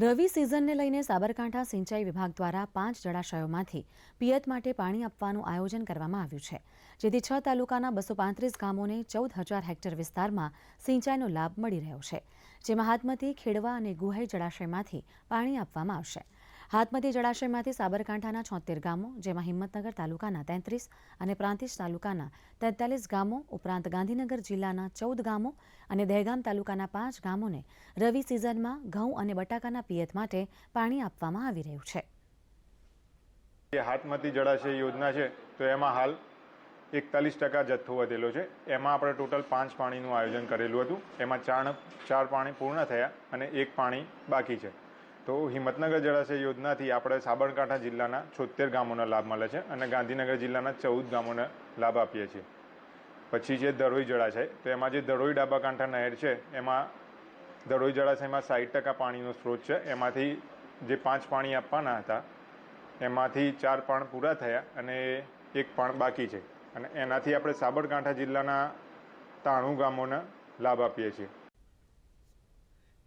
રવિ સિઝનને લઈને સાબરકાંઠા, સિંચાઈ વિભાગ દ્વારા પાંચ જળાશયોમાંથી પિયત માટે પાણી આપવાનું આયોજન કરવામાં આવ્યું છે, જેથી છ તાલુકાના બસો પાંત્રીસ ગામોને ચૌદ હજાર હેક્ટર વિસ્તારમાં સિંચાઈનો લાભ મળી રહ્યો છે, જેમાં હાથમતી ખેડવા અને ગુહાઈ જળાશયમાંથી પાણી આપવામાં આવશે. હાથમતી જળાશયમાંથી સાબરકાંઠાના છોતેર ગામો, જેમાં હિંમતનગર તાલુકાના તેત્રીસ અને પ્રાંતિજ તાલુકાના તેતાલીસ ગામો, ઉપરાંત ગાંધીનગર જિલ્લાના ચૌદ ગામો અને દહેગામ તાલુકાના પાંચ ગામોને રવિ સિઝનમાં ઘઉં અને બટાકાના પિયત માટે પાણી આપવામાં આવી રહ્યું છે. જે હાથમતી જળાશય યોજના છે, તો એમાં હાલ એકતાલીસ ટકા જથ્થો વધેલો છે. એમાં આપણે ટોટલ પાંચ પાણીનું આયોજન કરેલું હતું. એમાં ચાર ચાર પાણી પૂર્ણ થયા અને એક પાણી બાકી છે. તો હિંમતનગર જળાશય યોજનાથી આપણે સાબરકાંઠા જિલ્લાના છોતેર ગામોના લાભ મળે છે અને ગાંધીનગર જિલ્લાના ચૌદ ગામોને લાભ આપીએ છીએ. પછી છે દરોઈ જળાશય. તો એમાં જે દરોઈ ડાબા કાંઠા નહેર છે, એમાં દરોઈ જળાશયમાં સાઠ ટકા પાણીનો સ્ત્રોત છે. એમાંથી જે પાંચ પાણી આપવાના હતા, એમાંથી ચાર પાણ પૂરા થયા અને એક પાણ બાકી છે. અને એનાથી આપણે સાબરકાંઠા જિલ્લાના તાણું ગામોને લાભ આપીએ છીએ.